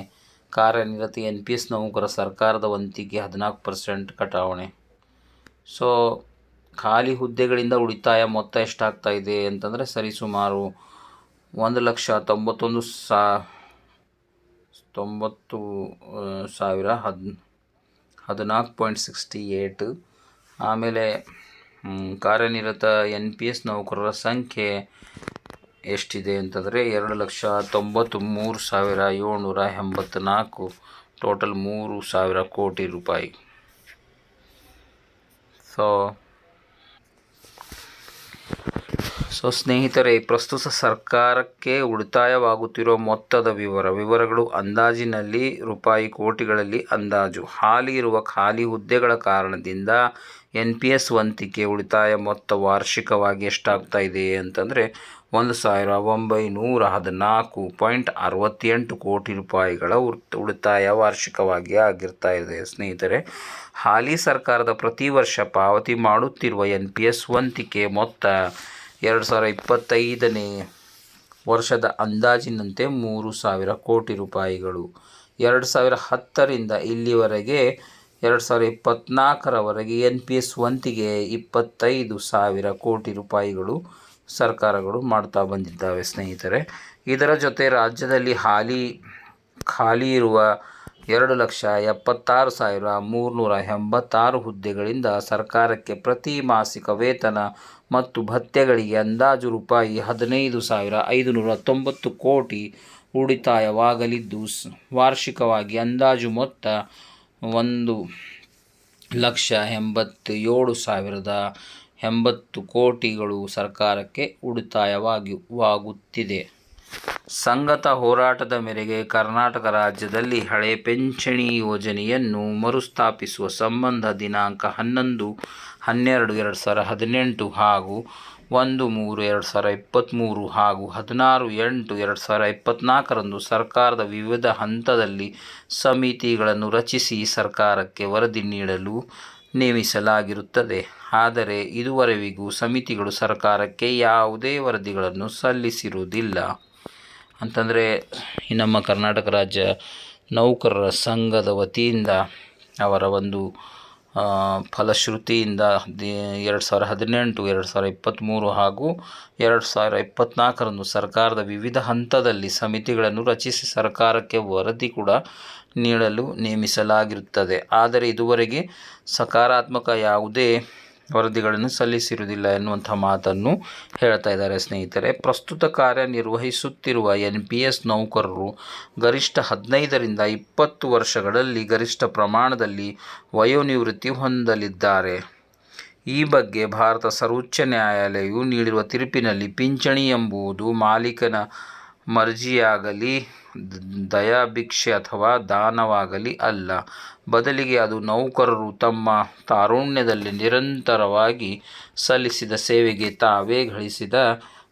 ಕಾರ್ಯನಿರತ ಎನ್ ಪಿ ಎಸ್ ನೌಕರ ಸರ್ಕಾರದ ವಂತಿಗೆ ಹದಿನಾಲ್ಕು ಪರ್ಸೆಂಟ್ ಕಟಾವಣೆ. ಸೊ ಖಾಲಿ ಹುದ್ದೆಗಳಿಂದ ಉಳಿತಾಯ ಮೊತ್ತ ಎಷ್ಟಾಗ್ತಾ ಇದೆ ಅಂತಂದರೆ ಸರಿಸುಮಾರು ಒಂದು ಲಕ್ಷ ತೊಂಬತ್ತೊಂದು ಸಾ, ತೊಂಬತ್ತು ಸಾವಿರ ಹದ್, ಹದಿನಾಲ್ಕು ಪಾಯಿಂಟ್ ಸಿಕ್ಸ್ಟಿ ಏಟ್. ಆಮೇಲೆ ಕಾರ್ಯನಿರತ ಎನ್ ಪಿ ಎಸ್ ನೌಕರರ ಸಂಖ್ಯೆ ಎಷ್ಟಿದೆ ಅಂತಂದರೆ ಎರಡು ಲಕ್ಷ ತೊಂಬತ್ತು ಮೂರು ಸಾವಿರ ಏಳ್ನೂರ ಎಂಬತ್ತ್ನಾಲ್ಕು ಟೋಟಲ್ ಮೂರು ಸಾವಿರ ಕೋಟಿ ರೂಪಾಯಿ. ಸೊ ಸೊ ಸ್ನೇಹಿತರೆ, ಪ್ರಸ್ತುತ ಸರ್ಕಾರಕ್ಕೆ ಉಳಿತಾಯವಾಗುತ್ತಿರುವ ಮೊತ್ತದ ವಿವರ. ವಿವರಗಳು ಅಂದಾಜಿನಲ್ಲಿ ರೂಪಾಯಿ ಕೋಟಿಗಳಲ್ಲಿ ಅಂದಾಜು. ಹಾಲಿ ಇರುವ ಖಾಲಿ ಹುದ್ದೆಗಳ ಕಾರಣದಿಂದ ಎನ್ ಪಿ ಎಸ್ ವಂತಿಕೆ ಉಳಿತಾಯ ಮೊತ್ತ ವಾರ್ಷಿಕವಾಗಿ ಎಷ್ಟಾಗ್ತಾ ಇದೆ ಅಂತಂದರೆ ಒಂದು ಸಾವಿರ ಒಂಬೈನೂರ ಹದಿನಾಲ್ಕು ಪಾಯಿಂಟ್ ಅರವತ್ತೆಂಟು ಕೋಟಿ ರೂಪಾಯಿಗಳ ಉಳಿತಾಯ ವಾರ್ಷಿಕವಾಗಿ ಆಗಿರ್ತಾ ಇದೆ ಸ್ನೇಹಿತರೆ. ಹಾಲಿ ಸರ್ಕಾರದ ಪ್ರತಿ ವರ್ಷ ಪಾವತಿ ಮಾಡುತ್ತಿರುವ ಎನ್ ಪಿ ಎಸ್ ವಂತಿಕೆ ಮೊತ್ತ ಎರಡು ಸಾವಿರ ಇಪ್ಪತ್ತೈದನೇ ವರ್ಷದ ಅಂದಾಜಿನಂತೆ ಮೂರು ಸಾವಿರ ಕೋಟಿ ರೂಪಾಯಿಗಳು. ಎರಡು ಸಾವಿರ ಹತ್ತರಿಂದ ಇಲ್ಲಿವರೆಗೆ ಎರಡು ಸಾವಿರ ಇಪ್ಪತ್ತ್ನಾಲ್ಕರವರೆಗೆ ಎನ್ ಪಿ ಎಸ್ ವಂತಿಗೆ ಇಪ್ಪತ್ತೈದು ಸಾವಿರ ಕೋಟಿ ರೂಪಾಯಿಗಳು ಸರ್ಕಾರಗಳು ಮಾಡ್ತಾ ಬಂದಿದ್ದಾವೆ ಸ್ನೇಹಿತರೆ. ಇದರ ಜೊತೆ ರಾಜ್ಯದಲ್ಲಿ ಹಾಲಿ, ಖಾಲಿ ಇರುವ ಎರಡು ಲಕ್ಷ ಎಪ್ಪತ್ತಾರು ಸಾವಿರ ಮೂರುನೂರ ಎಂಬತ್ತಾರು ಹುದ್ದೆಗಳಿಂದ ಸರ್ಕಾರಕ್ಕೆ ಪ್ರತಿ ಮಾಸಿಕ ವೇತನ ಮತ್ತು ಭತ್ಯೆಗಳಿಗೆ ಅಂದಾಜು ರೂಪಾಯಿ ಹದಿನೈದು ಸಾವಿರ ಐದುನೂರ ತೊಂಬತ್ತು ಕೋಟಿ ಉಳಿತಾಯವಾಗಲಿದ್ದು ವಾರ್ಷಿಕವಾಗಿ ಅಂದಾಜು ಮೊತ್ತ ಒಂದು ಲಕ್ಷ ಎಂಬತ್ತೇಳು ಸಾವಿರದ ಎಂಬತ್ತು ಕೋಟಿಗಳು ಸರ್ಕಾರಕ್ಕೆ ಉಳಿತಾಯವಾಗಿ ವಾಗುತ್ತಿದೆ. ಸಂಗತ ಹೋರಾಟದ ಮೇರೆಗೆ ಕರ್ನಾಟಕ ರಾಜ್ಯದಲ್ಲಿ ಹಳೆ ಪಿಂಚಣಿ ಯೋಜನೆಯನ್ನು ಮರುಸ್ಥಾಪಿಸುವ ಸಂಬಂಧ ದಿನಾಂಕ ಹನ್ನೊಂದು, ಹನ್ನೆರಡು, ಎರಡು ಸಾವಿರ ಹದಿನೆಂಟು ಹಾಗೂ ಒಂದು, ಮೂರು, ಎರಡು ಸಾವಿರ ಇಪ್ಪತ್ತ್ಮೂರು ಹಾಗೂ ಹದಿನಾರು, ಎಂಟು, ಎರಡು ಸಾವಿರ ಇಪ್ಪತ್ತ್ನಾಲ್ಕರಂದು ಸರ್ಕಾರದ ವಿವಿಧ ಹಂತದಲ್ಲಿ ಸಮಿತಿಗಳನ್ನು ರಚಿಸಿ ಸರ್ಕಾರಕ್ಕೆ ವರದಿ ನೀಡಲು ನೇಮಿಸಲಾಗಿರುತ್ತದೆ. ಆದರೆ ಇದುವರೆವಿಗೂ ಸಮಿತಿಗಳು ಸರ್ಕಾರಕ್ಕೆ ಯಾವುದೇ ವರದಿಗಳನ್ನು ಸಲ್ಲಿಸಿರುವುದಿಲ್ಲ. ಅಂತಂದರೆ, ಈ ನಮ್ಮ ಕರ್ನಾಟಕ ರಾಜ್ಯ ನೌಕರರ ಸಂಘದ ವತಿಯಿಂದ ಅವರ ಒಂದು ಫಲಶ್ರುತಿಯಿಂದ ದಿ, ಎರಡು ಸಾವಿರ ಹದಿನೆಂಟು, ಎರಡು ಸಾವಿರ ಇಪ್ಪತ್ತ್ಮೂರು ಹಾಗೂ ಎರಡು ಸಾವಿರ ಇಪ್ಪತ್ತ್ನಾಲ್ಕರಂದು ಸರ್ಕಾರದ ವಿವಿಧ ಹಂತದಲ್ಲಿ ಸಮಿತಿಗಳನ್ನು ರಚಿಸಿ ಸರ್ಕಾರಕ್ಕೆ ವರದಿ ಕೂಡ ನೀಡಲು ನೇಮಿಸಲಾಗಿರುತ್ತದೆ. ಆದರೆ ಇದುವರೆಗೆ ಸಕಾರಾತ್ಮಕ ಯಾವುದೇ ವರದಿಗಳನ್ನು ಸಲ್ಲಿಸಿರುವುದಿಲ್ಲ ಎನ್ನುವಂಥ ಮಾತನ್ನು ಹೇಳ್ತಾ ಇದ್ದಾರೆ ಸ್ನೇಹಿತರೆ. ಪ್ರಸ್ತುತ ಕಾರ್ಯನಿರ್ವಹಿಸುತ್ತಿರುವ ಎನ್ ಪಿ ಎಸ್ ನೌಕರರು ಗರಿಷ್ಠ ಹದಿನೈದರಿಂದ ಇಪ್ಪತ್ತು ವರ್ಷಗಳಲ್ಲಿ ಗರಿಷ್ಠ ಪ್ರಮಾಣದಲ್ಲಿ ವಯೋನಿವೃತ್ತಿ ಹೊಂದಲಿದ್ದಾರೆ. ಈ ಬಗ್ಗೆ ಭಾರತ ಸರ್ವೋಚ್ಚ ನ್ಯಾಯಾಲಯವು ನೀಡಿರುವ ತೀರ್ಪಿನಲ್ಲಿ ಪಿಂಚಣಿ ಎಂಬುದು ಮಾಲೀಕನ ಮರ್ಜಿಯಾಗಲಿ, ದಯಾಭಿಕ್ಷೆ ಅಥವಾ ದಾನವಾಗಲಿ ಅಲ್ಲ. ಬದಲಿಗೆ ಅದು ನೌಕರರು ತಮ್ಮ ತಾರುಣ್ಯದಲ್ಲಿ ನಿರಂತರವಾಗಿ ಸಲ್ಲಿಸಿದ ಸೇವೆಗೆ ತಾವೇ ಗಳಿಸಿದ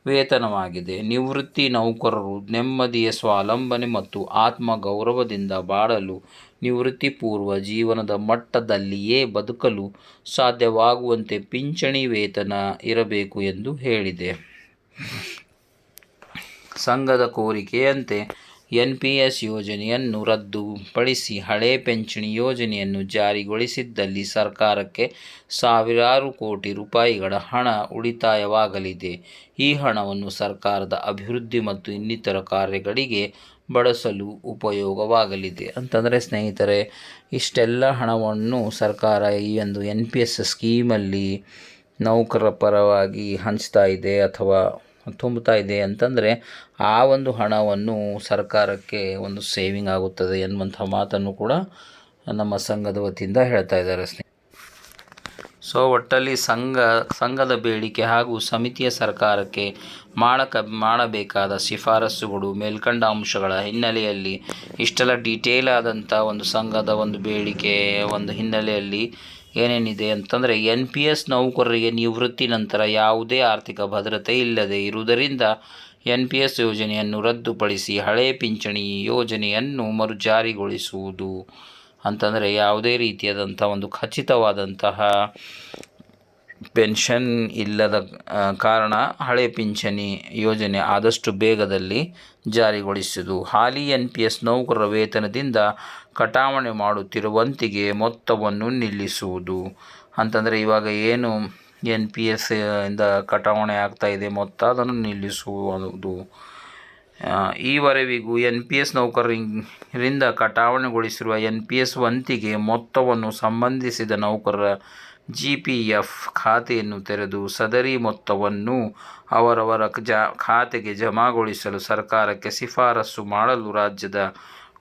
ವೇತನವಾಗಿದೆ. ನಿವೃತ್ತಿ ನೌಕರರು ನೆಮ್ಮದಿಯ ಸ್ವಾವಲಂಬನೆ ಮತ್ತು ಆತ್ಮಗೌರವದಿಂದ ಬಾಳಲು ನಿವೃತ್ತಿ ಪೂರ್ವ ಜೀವನದ ಮಟ್ಟದಲ್ಲಿಯೇ ಬದುಕಲು ಸಾಧ್ಯವಾಗುವಂತೆ ಪಿಂಚಣಿ ವೇತನ ಇರಬೇಕು ಎಂದು ಹೇಳಿದೆ. ಸಂಘದ ಕೋರಿಕೆಯಂತೆ ಎನ್ ಪಿ ಎಸ್ ಯೋಜನೆಯನ್ನು ರದ್ದುಪಡಿಸಿ ಹಳೆ ಪಿಂಚಣಿ ಯೋಜನೆಯನ್ನು ಜಾರಿಗೊಳಿಸಿದ್ದಲ್ಲಿ ಸರ್ಕಾರಕ್ಕೆ ಸಾವಿರಾರು ಕೋಟಿ ರೂಪಾಯಿಗಳ ಹಣ ಉಳಿತಾಯವಾಗಲಿದೆ. ಈ ಹಣವನ್ನು ಸರ್ಕಾರದ ಅಭಿವೃದ್ಧಿ ಮತ್ತು ಇನ್ನಿತರ ಕಾರ್ಯಗಳಿಗೆ ಬಳಸಲು ಉಪಯೋಗವಾಗಲಿದೆ. ಅಂತಂದರೆ ಸ್ನೇಹಿತರೆ, ಇಷ್ಟೆಲ್ಲ ಹಣವನ್ನು ಸರ್ಕಾರ ಈ ಒಂದು ಎನ್ ಪಿ ಎಸ್ ಸ್ಕೀಮಲ್ಲಿ ನೌಕರ ಪರವಾಗಿ ಹಂಚ್ತಾ ಇದೆ ಅಥವಾ ತುಂಬುತ್ತಾ ಇದೆ ಅಂತಂದರೆ ಆ ಒಂದು ಹಣವನ್ನು ಸರ್ಕಾರಕ್ಕೆ ಒಂದು ಸೇವಿಂಗ್ ಆಗುತ್ತದೆ ಎನ್ನುವಂಥ ಮಾತನ್ನು ಕೂಡ ನಮ್ಮ ಸಂಘದ ವತಿಯಿಂದ ಹೇಳ್ತಾ ಇದ್ದಾರೆ ಸ್ನೇಹ ಸೊ ಒಟ್ಟಲ್ಲಿ ಸಂಘ, ಸಂಘದ ಬೇಡಿಕೆ ಹಾಗೂ ಸಮಿತಿಯ ಸರ್ಕಾರಕ್ಕೆ ಮಾಡಕ, ಮಾಡಬೇಕಾದ ಶಿಫಾರಸುಗಳು ಮೇಲ್ಕಂಡ ಅಂಶಗಳ ಹಿನ್ನೆಲೆಯಲ್ಲಿ ಇಷ್ಟೆಲ್ಲ ಡೀಟೇಲ್ ಆದಂಥ ಒಂದು ಸಂಘದ ಒಂದು ಬೇಡಿಕೆ, ಒಂದು ಹಿನ್ನೆಲೆಯಲ್ಲಿ ಏನೇನಿದೆ ಅಂತಂದರೆ ಎನ್ ಪಿ ಎಸ್ ನೌಕರರಿಗೆ ನಿವೃತ್ತಿ ನಂತರ ಯಾವುದೇ ಆರ್ಥಿಕ ಭದ್ರತೆ ಇಲ್ಲದೆ ಇರುವುದರಿಂದ ಎನ್ ಪಿ ಎಸ್ ಯೋಜನೆಯನ್ನು ರದ್ದುಪಡಿಸಿ ಹಳೆ ಪಿಂಚಣಿ ಯೋಜನೆಯನ್ನು ಮರುಜಾರಿಗೊಳಿಸುವುದು ಅಂತಂದರೆ ಯಾವುದೇ ರೀತಿಯಾದಂಥ ಒಂದು ಖಚಿತವಾದಂತಹ ಪೆನ್ಷನ್ ಇಲ್ಲದ ಕಾರಣ ಹಳೆ ಪಿಂಚಣಿ ಯೋಜನೆ ಆದಷ್ಟು ಬೇಗದಲ್ಲಿ ಜಾರಿಗೊಳಿಸುವುದು ಹಾಲಿ ಎನ್ ಪಿ ಎಸ್ ನೌಕರರ ವೇತನದಿಂದ ಕಟಾವಣೆ ಮಾಡುತ್ತಿರುವಂತಿಗೆ ಮೊತ್ತವನ್ನು ನಿಲ್ಲಿಸುವುದು. ಅಂತಂದರೆ ಇವಾಗ ಏನು ಎನ್ ಪಿ ಎಸ್ ಇಂದ ಕಟಾವಣೆ ಆಗ್ತಾ ಇದೆ ಮೊತ್ತ ಅದನ್ನು ನಿಲ್ಲಿಸುವುದು. ಈವರೆವಿಗೂ ಎನ್ ಪಿ ಎಸ್ ನೌಕರರಿಂದ ಕಟಾವಣೆಗೊಳಿಸಿರುವ ಎನ್ ಪಿ ಎಸ್ ವಂತಿಗೆ ಮೊತ್ತವನ್ನು ಸಂಬಂಧಿಸಿದ ನೌಕರರ ಜಿ ಪಿ ಎಫ್ ಖಾತೆಯನ್ನು ತೆರೆದು ಸದರಿ ಮೊತ್ತವನ್ನು ಅವರವರ ಖಾತೆಗೆ ಜಮಾಗೊಳಿಸಲು ಸರ್ಕಾರಕ್ಕೆ ಶಿಫಾರಸು ಮಾಡಲು ರಾಜ್ಯದ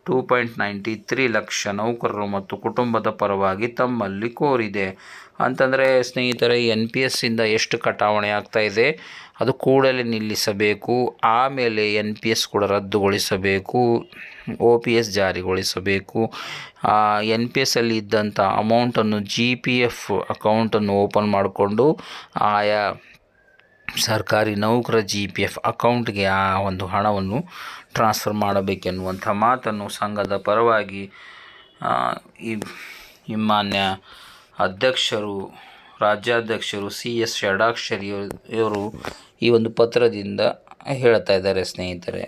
ಟೂ ಪಾಯಿಂಟ್ ನೈಂಟಿ ತ್ರೀ ಲಕ್ಷ ನೌಕರರು ಮತ್ತು ಕುಟುಂಬದ ಪರವಾಗಿ ತಮ್ಮಲ್ಲಿ ಕೋರಿದೆ. ಅಂತಂದರೆ ಸ್ನೇಹಿತರೆ ಎನ್ ಪಿ ಎಸ್ಸಿಂದ ಎಷ್ಟು ಕಟಾವಣೆ ಆಗ್ತಾ ಇದೆ, ಅದು ಕೂಡಲೇ ನಿಲ್ಲಿಸಬೇಕು, ಆಮೇಲೆ ಎನ್ ಪಿ ಎಸ್ ಕೂಡ ರದ್ದುಗೊಳಿಸಬೇಕು ಒ ಪಿ ಎಸ್ ಜಾರಿಗೊಳಿಸಬೇಕು. ಎನ್ ಪಿ ಎಸ್ಸಲ್ಲಿ ಇದ್ದಂಥ ಅಮೌಂಟನ್ನು ಜಿ ಪಿ ಎಫ್ ಅಕೌಂಟನ್ನು ಓಪನ್ ಮಾಡಿಕೊಂಡು ಆಯಾ ಸರ್ಕಾರಿ ನೌಕರ ಜಿ ಪಿ ಎಫ್ ಅಕೌಂಟ್ಗೆ ಆ ಒಂದು ಹಣವನ್ನು ಟ್ರಾನ್ಸ್ಫರ್ ಮಾಡಬೇಕೆನ್ನುವಂಥ ಮಾತನ್ನು ಸಂಘದ ಪರವಾಗಿ ಈ ಮಾನ್ಯ ಅಧ್ಯಕ್ಷರು, ರಾಜ್ಯಾಧ್ಯಕ್ಷರು ಸಿ. ಎಸ್. ಷಡಾಕ್ಷರಿ ಇವರು ಈ ಒಂದು ಪತ್ರದಿಂದ ಹೇಳ್ತಾ ಇದ್ದಾರೆ ಸ್ನೇಹಿತರೆ.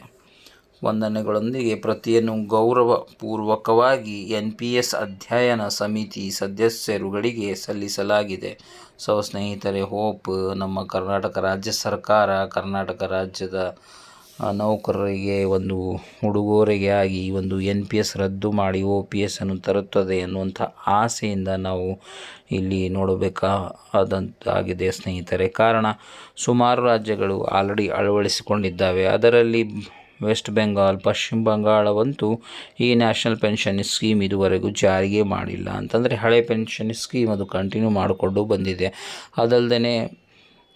ವಂದನೆಗಳೊಂದಿಗೆ ಪ್ರತಿಯನ್ನು ಗೌರವಪೂರ್ವಕವಾಗಿ ಎನ್ ಪಿ ಎಸ್ ಅಧ್ಯಯನ ಸಮಿತಿ ಸದಸ್ಯರುಗಳಿಗೆ ಸಲ್ಲಿಸಲಾಗಿದೆ. ಸೊ ಸ್ನೇಹಿತರೆ, ಹೋಪ್ ನಮ್ಮ ಕರ್ನಾಟಕ ರಾಜ್ಯ ಸರ್ಕಾರ, ಕರ್ನಾಟಕ ರಾಜ್ಯದ ನೌಕರರಿಗೆ ಒಂದು ಉಡುಗೊರೆಗೆ ಆಗಿ ಒಂದು ಎನ್ ಪಿ ಎಸ್ ರದ್ದು ಮಾಡಿ ಒ ಪಿ ಎಸ್ಸನ್ನು ತರುತ್ತದೆ ಎನ್ನುವಂಥ ಆಸೆಯಿಂದ ನಾವು ಇಲ್ಲಿ ನೋಡಬೇಕಾದಂತಾಗಿದೆ ಸ್ನೇಹಿತರೆ. ಕಾರಣ, ಸುಮಾರು ರಾಜ್ಯಗಳು ಆಲ್ರೆಡಿ ಅಳವಡಿಸಿಕೊಂಡಿದ್ದಾವೆ. ಅದರಲ್ಲಿ ವೆಸ್ಟ್ ಬೆಂಗಾಲ್ ಪಶ್ಚಿಮ ಬಂಗಾಳವಂತೂ ಈ ನ್ಯಾಷನಲ್ ಪೆನ್ಷನ್ ಸ್ಕೀಮ್ ಇದುವರೆಗೂ ಜಾರಿಗೆ ಮಾಡಿಲ್ಲ. ಅಂತಂದರೆ ಹಳೆ ಪೆನ್ಷನ್ ಸ್ಕೀಮ್ ಅದು ಕಂಟಿನ್ಯೂ ಮಾಡಿಕೊಂಡು ಬಂದಿದೆ. ಅದಲ್ಲದೆ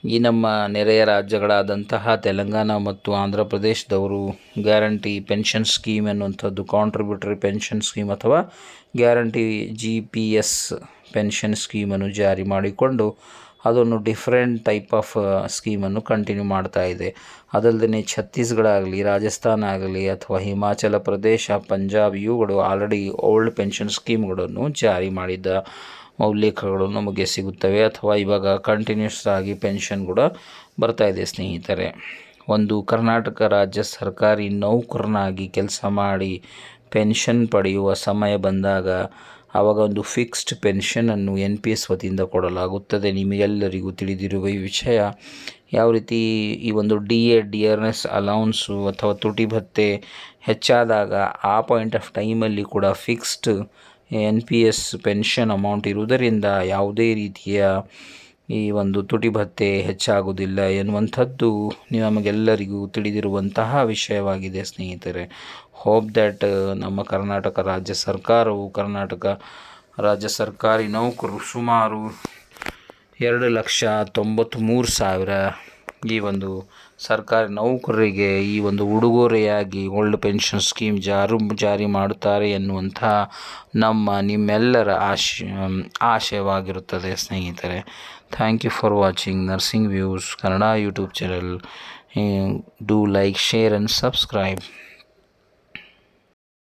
ಈ ನಮ್ಮ ನೆರೆಯ ರಾಜ್ಯಗಳಾದಂತಹ ತೆಲಂಗಾಣ ಮತ್ತು ಆಂಧ್ರ ಪ್ರದೇಶದವರು ಗ್ಯಾರಂಟಿ ಪೆನ್ಷನ್ ಸ್ಕೀಮ್ ಎನ್ನುವಂಥದ್ದು ಕಾಂಟ್ರಿಬ್ಯೂಟರಿ ಪೆನ್ಷನ್ ಸ್ಕೀಮ್ ಅಥವಾ guarantee G P S pension ಸ್ಕೀಮನ್ನು ಜಾರಿ ಮಾಡಿಕೊಂಡು ಅದನ್ನು ಡಿಫ್ರೆಂಟ್ ಟೈಪ್ ಆಫ್ ಸ್ಕೀಮನ್ನು ಕಂಟಿನ್ಯೂ ಮಾಡ್ತಾ ಇದೆ. ಅದಲ್ಲದೆ ಛತ್ತೀಸ್ಗಢ ಆಗಲಿ ರಾಜಸ್ಥಾನ ಆಗಲಿ ಅಥವಾ ಹಿಮಾಚಲ ಪ್ರದೇಶ, ಪಂಜಾಬ್ ಇವುಗಳು ಆಲ್ರೆಡಿ ಓಲ್ಡ್ ಪೆನ್ಷನ್ ಸ್ಕೀಮ್ಗಳನ್ನು ಜಾರಿ ಮಾಡಿದ್ದ ಉಲ್ಲೇಖಗಳು ನಮಗೆ ಸಿಗುತ್ತವೆ ಅಥವಾ ಇವಾಗ ಕಂಟಿನ್ಯೂಸ್ ಆಗಿ ಪೆನ್ಷನ್ ಕೂಡ ಬರ್ತಾ ಇದೆ ಸ್ನೇಹಿತರೆ. ಒಂದು ಕರ್ನಾಟಕ ರಾಜ್ಯ ಸರ್ಕಾರಿ ನೌಕರನಾಗಿ ಕೆಲಸ ಮಾಡಿ ಪೆನ್ಷನ್ ಪಡೆಯುವ ಸಮಯ ಬಂದಾಗ ಆವಾಗ ಒಂದು ಫಿಕ್ಸ್ಡ್ ಪೆನ್ಷನನ್ನು ಎನ್ ಪಿ ಎಸ್ ವತಿಯಿಂದ ಕೊಡಲಾಗುತ್ತದೆ. ನಿಮಗೆಲ್ಲರಿಗೂ ತಿಳಿದಿರುವ ಈ ವಿಷಯ ಯಾವ ರೀತಿ ಈ ಒಂದು D A D R S allowance ಅಥವಾ ತುಟಿ ಭತ್ತೆ ಹೆಚ್ಚಾದಾಗ ಆ ಪಾಯಿಂಟ್ ಆಫ್ ಟೈಮಲ್ಲಿ ಕೂಡ fixed N P S pension amount ಇರುವುದರಿಂದ ಯಾವುದೇ ರೀತಿಯ ಈ ಒಂದು ತುಟಿ ಭತ್ತೆ ಹೆಚ್ಚಾಗುವುದಿಲ್ಲ ಎನ್ನುವಂಥದ್ದು ನಮಗೆಲ್ಲರಿಗೂ ತಿಳಿದಿರುವಂತಹ ವಿಷಯವಾಗಿದೆ, ಸ್ನೇಹಿತರೆ. ಹೋಪ್ ದ್ಯಾಟ್ ನಮ್ಮ ಕರ್ನಾಟಕ ರಾಜ್ಯ ಸರ್ಕಾರವು ಕರ್ನಾಟಕ ರಾಜ್ಯ ಸರ್ಕಾರಿ ನೌಕರು ಸುಮಾರು ಎರಡು ಲಕ್ಷ ತೊಂಬತ್ತ್ಮೂರು ಸಾವಿರ ಈ ಒಂದು ಸರ್ಕಾರಿ ನೌಕರರಿಗೆ ಈ ಒಂದು ಉಡುಗೊರೆಯಾಗಿ ಓಲ್ಡ್ ಪೆನ್ಷನ್ ಸ್ಕೀಮ್ ಜಾರು, ಜಾರಿ ಮಾಡುತ್ತಾರೆ ಎನ್ನುವಂಥ ನಮ್ಮ ನಿಮ್ಮೆಲ್ಲರ ಆಶ್ ಆಶಯವಾಗಿರುತ್ತದೆ ಸ್ನೇಹಿತರೆ. Thank you for watching nursing views Kannada YouTube channel do like share and subscribe